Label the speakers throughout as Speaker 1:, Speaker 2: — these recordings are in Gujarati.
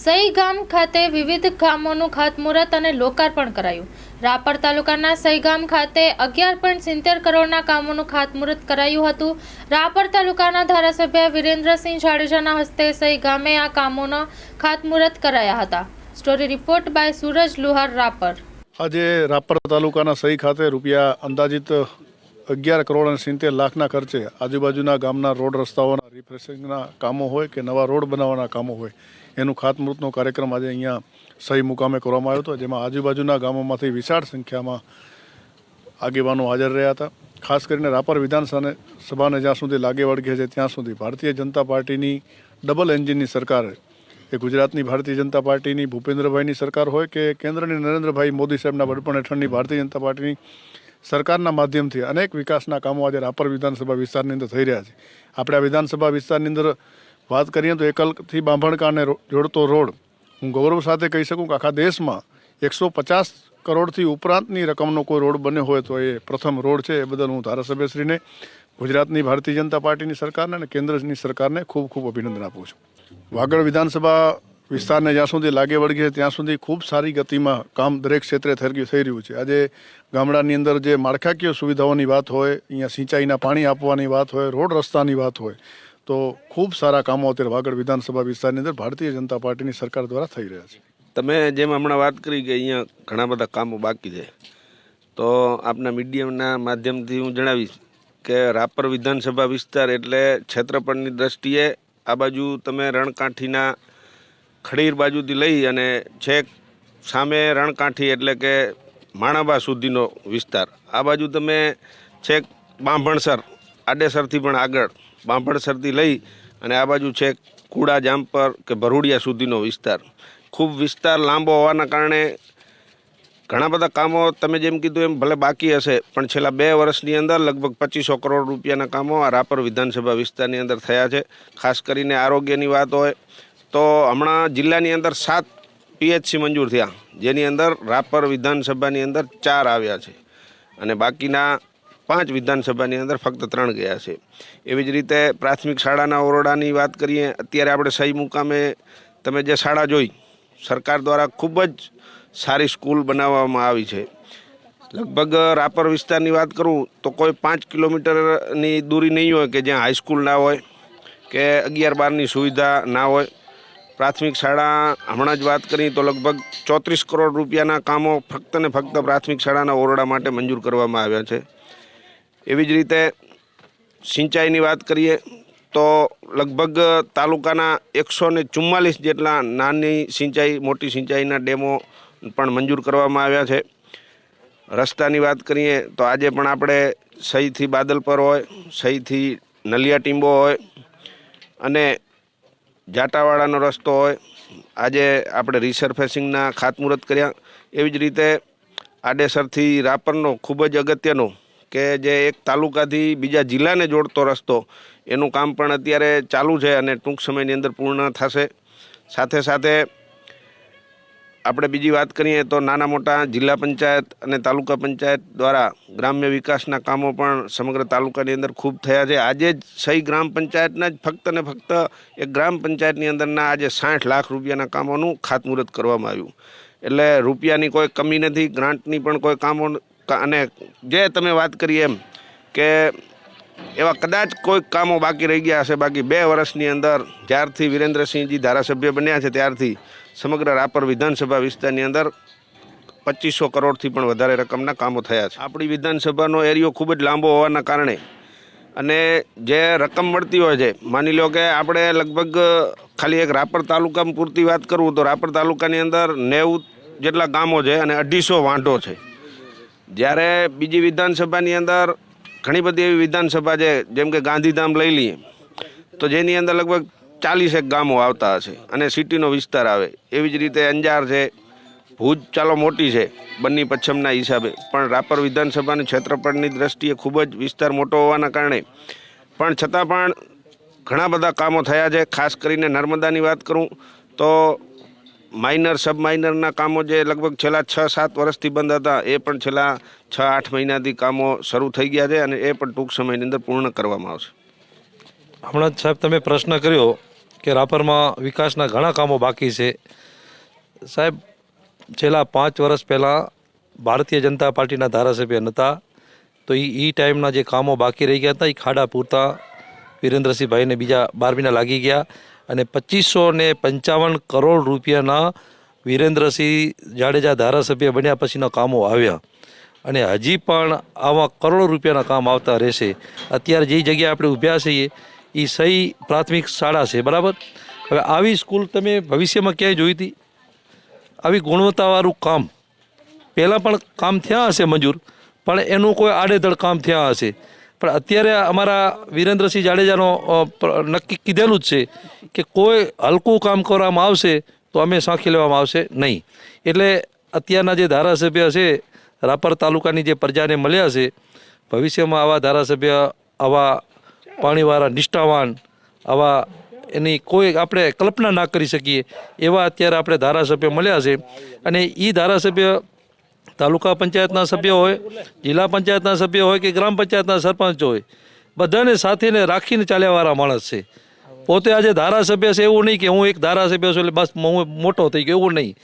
Speaker 1: સઈ ગામ ખાતે વિવિધ કામોનું ખાતમુહૂર્ત અને લોકાર્પણ કરાયું. રાપર તાલુકાના સહી ગામ ખાતે અગિયાર પોઈન્ટ સિત્તેર કરોડના કામોનું ખાતમુહૂર્ત કરાયું હતું. રાપર તાલુકાના ધારાસભ્ય વિરેન્દ્રસિંહ જાડેજાના હસ્તે સઈ ગામે આ કામોના ખાતમુહૂર્ત કરાયા હતા. Story report by Suraj Luhar Rapar.
Speaker 2: આજે રાપર તાલુકાના સહી ખાતે રૂપિયા અંદાજિત અગિયાર કરોડ અને સિત્તેર લાખના ખર્ચે આજુબાજુના ગામના રોડ રસ્તાઓના રિફ્રેશિંગના કામો હોય કે નવા રોડ બનાવવાના કામો હોય, એનું ખાતમુહૂર્તનો કાર્યક્રમ આજે અહીંયા સહી મુકામે કરવામાં આવ્યો હતો, જેમાં આજુબાજુના ગામોમાંથી વિશાળ સંખ્યામાં આગેવાનો હાજર રહ્યા હતા. ખાસ કરીને રાપર વિધાનસભાને સભાને જ્યાં સુધી લાગે વળગે છે, ત્યાં સુધી ભારતીય જનતા પાર્ટીની ડબલ એન્જિનની સરકાર એ ગુજરાતની ભારતીય જનતા પાર્ટીની ભૂપેન્દ્રભાઈની સરકાર હોય કે કેન્દ્રની નરેન્દ્રભાઈ મોદી સાહેબના વડપણ હેઠળની ભારતીય જનતા પાર્ટીની સરકારના માધ્યમથી અનેક વિકાસના કામો આજે રાપર વિધાનસભા વિસ્તારની અંદર થઈ રહ્યા છે. આપણે આ વિધાનસભા વિસ્તારની અંદર વાત કરીએ તો એકલથી બાંભણકાને જોડતો રોડ, હું ગૌરવ સાથે કહી શકું કે આખા દેશમાં એકસો પચાસ કરોડથી ઉપરાંતની રકમનો કોઈ રોડ બન્યો હોય તો એ પ્રથમ રોડ છે. એ બદલ હું ધારાસભ્યશ્રીને, ગુજરાતની ભારતીય જનતા પાર્ટીની સરકારને અને કેન્દ્રની સરકારને ખૂબ ખૂબ અભિનંદન આપું છું. વાગડ વિધાનસભા વિસ્તારને જ્યાં સુધી લાગે વળગે ત્યાં સુધી ખૂબ સારી ગતિમાં કામ દરેક ક્ષેત્રે થઈ થઈ રહ્યું છે. આજે ગામડાની અંદર જે માળખાકીય સુવિધાઓની વાત હોય, અહીંયા સિંચાઈના પાણી આપવાની વાત હોય, રોડ રસ્તાની વાત હોય, તો ખૂબ સારા કામો અત્યારે વાગડ વિધાનસભા વિસ્તારની અંદર ભારતીય જનતા પાર્ટીની સરકાર દ્વારા થઈ રહ્યા છે.
Speaker 3: તમે જેમ હમણાં વાત કરી કે અહીંયા ઘણા બધા કામો બાકી છે, તો આપના મીડિયમના માધ્યમથી હું જણાવીશ કે રાપર વિધાનસભા વિસ્તાર એટલે ક્ષેત્રફળની દ્રષ્ટિએ આ બાજુ તમે રણકાંઠીના ખડીર બાજુથી લઈ અને છેક સામે રણકાંઠી એટલે કે માણાબા સુધીનો વિસ્તાર. આ બાજુ તમે છેક બાંભણસર, આડેસરથી પણ આગળ બાંભણસરથી લઈ અને આ બાજુ છેક કુડા જામપર કે ભરૂડિયા સુધીનો વિસ્તાર. ખૂબ વિસ્તાર લાંબો હોવાના કારણે ઘણા બધા કામો તમે જેમ કીધું એમ ભલે બાકી હશે, પણ છેલ્લા બે વર્ષની અંદર લગભગ પચીસો કરોડ રૂપિયાના કામો આ રાપર વિધાનસભા વિસ્તારની અંદર થયા છે. ખાસ કરીને આરોગ્યની વાત હોય તો હમણાં જિલ્લાની અંદર સાત પીએચસી મંજૂર થયા. જેની અંદર રાપર વિધાનસભાની અંદર ચાર આવ્યા છે અને બાકીના પાંચ વિધાનસભાની અંદર ફક્ત ત્રણ ગયા છે. એવી જ રીતે પ્રાથમિક શાળાના ઓરડાની વાત કરીએ, અત્યારે આપણે સહી મુકામે તમે જે શાળા જોઈ, સરકાર દ્વારા ખૂબ જ સારી સ્કૂલ બનાવવામાં આવી છે. લગભગ રાપર વિસ્તારની વાત કરું તો કોઈ પાંચ કિલોમીટરની દૂરી નહીં હોય કે જ્યાં હાઈસ્કૂલ ના હોય, કે અગિયાર બારની સુવિધા ના હોય. પ્રાથમિક શાળા, હમણાં જ વાત કરી તો લગભગ ચોત્રીસ કરોડ રૂપિયાના કામો ફક્ત ને ફક્ત પ્રાથમિક શાળાના ઓરડા માટે મંજૂર કરવામાં આવ્યા છે. એવી જ રીતે સિંચાઈની વાત કરીએ તો લગભગ તાલુકાના એકસો ને ચુમ્માલીસ જેટલા નાની સિંચાઈ, મોટી સિંચાઈના ડેમો પણ મંજૂર કરવામાં આવ્યા છે. રસ્તાની વાત કરીએ તો આજે પણ આપણે સહીથી બાદલપર હોય, સહીથી નલિયા ટીંબો હોય અને જાટાવાળાનો રસ્તો હોય, આજે આપણે રિસર્ફેસિંગના ખાતમુહૂર્ત કર્યા. એવી જ રીતે આડેસરથી રાપરનો ખૂબ જ અગત્યનો કે જે એક તાલુકાથી બીજા જિલ્લાને જોડતો રસ્તો, એનું કામ પણ અત્યારે ચાલુ છે અને ટૂંક સમયની અંદર પૂર્ણ થશે. સાથે સાથે આપણે બીજી વાત કરીએ તો નાના મોટા જિલ્લા પંચાયત અને તાલુકા પંચાયત દ્વારા ગ્રામ્ય વિકાસના કામો પણ સમગ્ર તાલુકાની અંદર ખૂબ થયા છે. આજે જ સહી ગ્રામ પંચાયતના જ ફક્ત ને ફક્ત એક ગ્રામ પંચાયતની અંદરના આજે સાઠ લાખ રૂપિયાના કામોનું ખાતમુહૂર્ત કરવામાં આવ્યું. એટલે રૂપિયાની કોઈ કમી નથી, ગ્રાન્ટની પણ કોઈ કામો અને જે તમે વાત કરી એમ કે એવા કદાચ કોઈ કામો બાકી રહી ગયા હશે. બાકી બે વર્ષની અંદર જ્યારથી વિરેન્દ્રસિંહજી ધારાસભ્ય બન્યા છે, ત્યારથી સમગ્ર રાપર વિધાનસભા વિસ્તારની અંદર પચીસો કરોડથી પણ વધારે રકમના કામો થયા છે. આપણી વિધાનસભાનો એરિયો ખૂબ જ લાંબો હોવાના કારણે અને જે રકમ મળતી હોય છે, માની લો કે આપણે લગભગ ખાલી એક રાપર તાલુકામાં પૂરતી વાત કરું તો રાપર તાલુકાની અંદર નેવું જેટલા ગામો છે અને અઢીસો વાંઢો છે. જ્યારે બીજી વિધાનસભાની અંદર ઘણી બધી એવી વિધાનસભા છે, જેમ કે ગાંધીધામ લઈ લઈએ, તો જેની અંદર લગભગ ચાલીસેક ગામો આવતા હશે અને સિટીનો વિસ્તાર આવે. એવી જ રીતે અંજાર છે, ભુજ ચાલો મોટી છે, બંને પચ્છમના હિસાબે. પણ રાપર વિધાનસભાનું ક્ષેત્રફળની દ્રષ્ટિએ ખૂબ જ વિસ્તાર મોટો હોવાના કારણે. પણ છતાં પણ ઘણા બધા કામો થયા છે, ખાસ કરીને નર્મદાની વાત કરું, તો માઇનર સબ માઇનરના કામો જે લગભગ છેલ્લા છ, સાત વર્ષથી બંધ હતા, એ પણ છેલ્લા છ, આઠ મહિનાથી કામો શરૂ થઈ ગયા છે અને એ પણ ટૂંક સમયની અંદર પૂર્ણ કરવામાં આવશે.
Speaker 4: હમણાં સાહેબ તમે પ્રશ્ન કર્યો કે રાપરમાં વિકાસના ઘણા કામો બાકી છે. સાહેબ, છેલ્લા પાંચ વર્ષ પહેલાં ભારતીય જનતા પાર્ટીના ધારાસભ્ય નહોતા તો એ એ ટાઈમના જે કામો બાકી રહી ગયા હતા એ ખાડા પૂરતા વિરેન્દ્રસિંહભાઈને બીજા બારમીના લાગી ગયા. અને પચીસો ને પંચાવન કરોડ રૂપિયાના વિરેન્દ્રસિંહ જાડેજા ધારાસભ્ય બન્યા પછીના કામો આવ્યા. અને હજી પણ આવા કરોડો રૂપિયાના કામ આવતા રહેશે. અત્યારે જે જગ્યાએ આપણે ઊભ્યા છીએ એ સહી પ્રાથમિક શાળા છે, બરાબર? હવે આવી સ્કૂલ તમે ભવિષ્યમાં ક્યાંય જોઈ હતી? આવી ગુણવત્તાવાળું કામ. પહેલાં પણ કામ થયા હશે મંજૂર, પણ એનું કોઈ આડેધડ કામ થયા હશે. પણ અત્યારે અમારા વિરેન્દ્રસિંહ જાડેજાનો નક્કી કીધેલું જ છે કે કોઈ હલકું કામ કરવામાં આવશે તો અમે સાંખી લેવામાં આવશે નહીં. એટલે અત્યારના જે ધારાસભ્ય છે, રાપર તાલુકાની જે પ્રજાને મળ્યા છે, ભવિષ્યમાં આવા ધારાસભ્ય, આવા પાણીવાળા નિષ્ઠાવાન, આવા એની કોઈ આપણે કલ્પના ના કરી શકીએ એવા અત્યારે આપણે ધારાસભ્ય મળ્યા છે. અને એ ધારાસભ્ય તાલુકા પંચાયતના સભ્ય હોય, જિલ્લા પંચાયતના સભ્ય હોય કે ગ્રામ પંચાયતના સરપંચ હોય, બધાને સાથીને રાખીને ચાલ્યાવાળા માણસ છે. પોતે આજે ધારાસભ્ય છે એવું નહીં કે હું એક ધારાસભ્ય છું એટલે બસ હું મોટો થઈ ગયો એવું નહીં.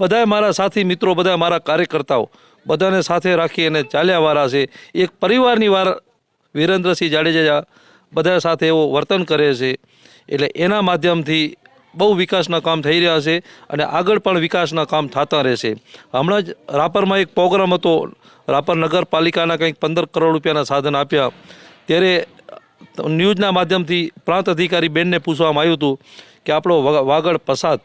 Speaker 4: બધાએ મારા સાથી મિત્રો બધા મારા કાર્યકર્તાઓ બધાને સાથે રાખી અને ચાલ્યાવાળા છે. એક પરિવારની વાર વિરેન્દ્રસિંહ જાડેજા બધા સાથે એવો વર્તન કરે છે. એટલે એના માધ્યમથી બહુ વિકાસના કામ થઈ રહ્યા છે અને આગળ પણ વિકાસના કામ થતા રહેશે. હમણાં જ રાપરમાં એક પ્રોગ્રામ હતો, રાપર નગરપાલિકાના કંઈક પંદર કરોડ રૂપિયાના સાધન આપ્યા. ત્યારે ન્યૂઝના માધ્યમથી પ્રાંત અધિકારી બેનને પૂછવામાં આવ્યું હતું કે આપણો વાગડ પસાદ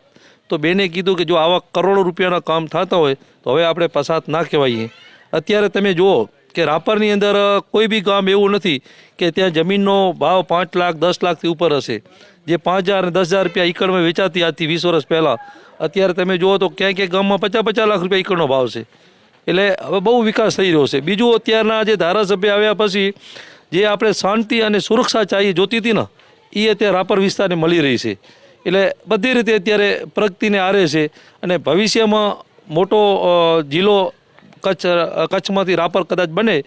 Speaker 4: તો બેને કીધું કે જો આવા કરોડો રૂપિયાના કામ થતા હોય, તો હવે આપણે પસાદ ના કહેવાઈએ. અત્યારે તમે જુઓ કે રાપરની અંદર કોઈ બી ગામ એવું નથી કે ત્યાં જમીનનો ભાવ પાંચ લાખ, દસ લાખથી ઉપર હશે. જે પાંચ હજાર દસ હજાર રૂપિયા એકડમાં વેચાતી હતી વીસ વર્ષ પહેલાં, અત્યારે તમે જુઓ તો ક્યાંય ક્યાંય ગામમાં પચાસ પચાસ લાખ રૂપિયા ઈકડનો ભાવ છે. એટલે હવે બહુ વિકાસ થઈ રહ્યો છે. બીજું અત્યારના જે ધારાસભ્ય આવ્યા પછી જે આપણે શાંતિ અને સુરક્ષા ચાહીએ જોતી હતી ને એ અત્યારે રાપર વિસ્તારને મળી રહી છે. એટલે બધી રીતે અત્યારે પ્રગતિને આરે છે અને ભવિષ્યમાં મોટો જિલ્લો કચ્છ કચ્છમાંથી રાપર કદાચ બને,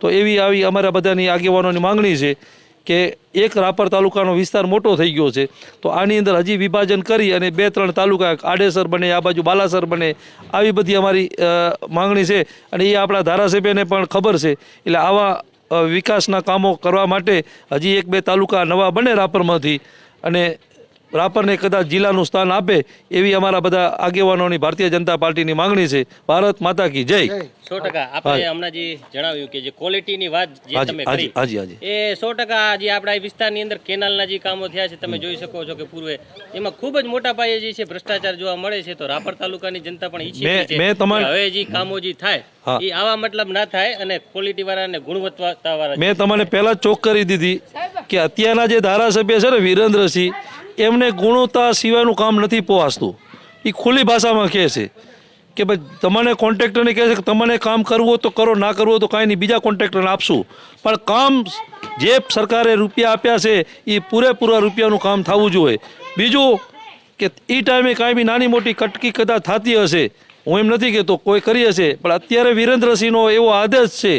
Speaker 4: તો એવી આવી અમારા બધાની આગેવાનોની માંગણી છે કે એક રાપર તાલુકાનો વિસ્તાર મોટો થઈ ગયો છે. તો આની અંદર હજી વિભાજન કરી અને બે ત્રણ તાલુકા આડેસર બને, આ બાજુ બાલાસર બને, આવી બધી અમારી માંગણી છે. અને એ આપણા ધારાસભ્યને પણ ખબર છે. એટલે આવા વિકાસના કામો કરવા માટે હજી એક બે તાલુકા નવા બને રાપરમાંથી. અને રાપરને કદાચ જિલ્લાનું સ્થાન આપે એવી અમારા બધા આગેવાનોની ભારતીય જનતા પાર્ટીની માંગણી છે. ભારત માતા કી જય.
Speaker 5: સો ટકા. આપણે હમણાં જે જણાવ્યું કે જે ક્વોલિટીની વાત જે તમે કરી
Speaker 4: હાજી હાજી
Speaker 5: એ સો ટકા જે આપણા વિસ્તારની અંદર કેનાલના જે કામો થયા છે તમે જોઈ શકો છો કે પૂર્વે એમાં ખૂબ જ મોટા પાયે જે છે ભ્રષ્ટાચાર જોવા મળે છે તો રાપર તાલુકાની જનતા પણ ઈચ્છે છે કે હવે જે કામો જે થાય એ આવા મતલબ ના થાય અને ક્વોલિટી વાળા અને ગુણવત્તા વાળા
Speaker 4: મેં તમને પહેલા ચોક કરી દીધી કે અત્યારના જે ધારાસભ્ય છે ને વિરેન્દ્રસિંહ એમને ગુણવત્તા સિવાયનું કામ નથી પહોંચતું એ ખુલ્લી ભાષામાં કહે છે કે ભાઈ, તમને કોન્ટ્રાક્ટરને કહે છે કે તમને કામ કરવું હોય તો કરો, ના કરવું હોય તો કાંઈ નહીં, બીજા કોન્ટ્રાક્ટરને આપશું. પણ કામ જે સરકારે રૂપિયા આપ્યા છે એ પૂરેપૂરા રૂપિયાનું કામ થવું જોઈએ. બીજું કે એ ટાઈમે કાંઈ બી નાની મોટી કટકી કદાચ થતી હશે, હું એમ નથી કહેતો, કોઈ કરી હશે, પણ અત્યારે વિરેન્દ્રસિંહનો એવો આદેશ છે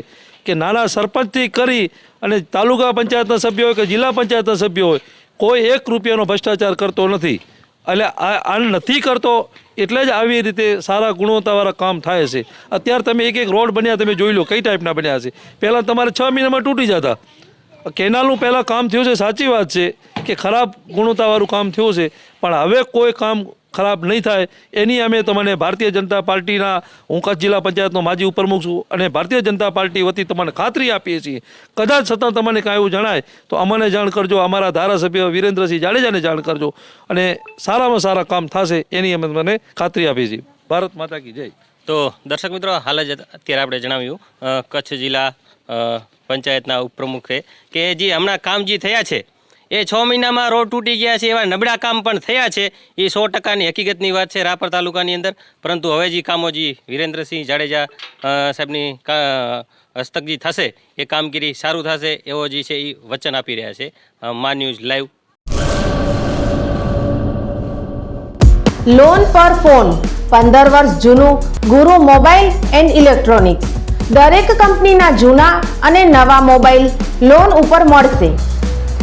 Speaker 4: કે નાના સરપંચથી કરી અને તાલુકા પંચાયતના સભ્ય હોય કે જિલ્લા પંચાયતના સભ્ય હોય કોઈ એક રૂપિયાનો ભ્રષ્ટાચાર કરતો નથી. એટલે આ નથી કરતો, એટલે જ આવી રીતે સારા ગુણવત્તાવાળા કામ થાય છે. અત્યારે તમે એક એક રોડ બન્યા તમે જોઈ લો, કઈ ટાઈપના બન્યા છે. પહેલાં તમારે છ મહિનામાં તૂટી જતા. કેનાલનું પહેલાં કામ થયું છે, સાચી વાત છે કે ખરાબ ગુણવત્તાવાળું કામ થયું છે. પણ હવે કોઈ કામ ખરાબ નહીં થાય, એની અમે તમને ભારતીય જનતા પાર્ટીના, હું કચ્છ જિલ્લા પંચાયતનો માજી ઉપપ્રમુખ છું, અને ભારતીય જનતા પાર્ટી વતી તમને ખાતરી આપીએ છીએ. કદાચ છતાં તમને કાંઈ એવું જણાય, તો અમને જાણ કરજો, અમારા ધારાસભ્ય વિરેન્દ્રસિંહ જાડેજાને જાણ કરજો, અને સારામાં સારા કામ થશે એની અમે તમને ખાતરી આપીએ છીએ. ભારત માતા કી જય.
Speaker 5: તો દર્શક મિત્રો, હાલ જ અત્યારે આપણે જણાવ્યું કચ્છ જિલ્લા પંચાયતના ઉપપ્રમુખે કે જે હમણાં કામ જે થયા છે એ છ મહિનામાં રોડ તૂટી ગયા છે, એવા નબળા કામ પણ થયા છે. એ સો ટકાની હકીકતની વાત છે રાપર તાલુકાની અંદર. પરંતુ હવે જે કામો જે વિરેન્દ્રસિંહ જાડેજા સાહેબની કા- હસ્તક જે થશે, એ કામગીરી સારું થશે એવો જે છે એ વચન આપી રહ્યા છે. Maa news live.
Speaker 6: લોન પર ફોન. પંદર વર્ષ જૂનું ગુરુ મોબાઈલ એન્ડ ઇલેક્ટ્રોનિક્સ. દરેક કંપનીના જૂના અને નવા મોબાઈલ લોન ઉપર મળશે.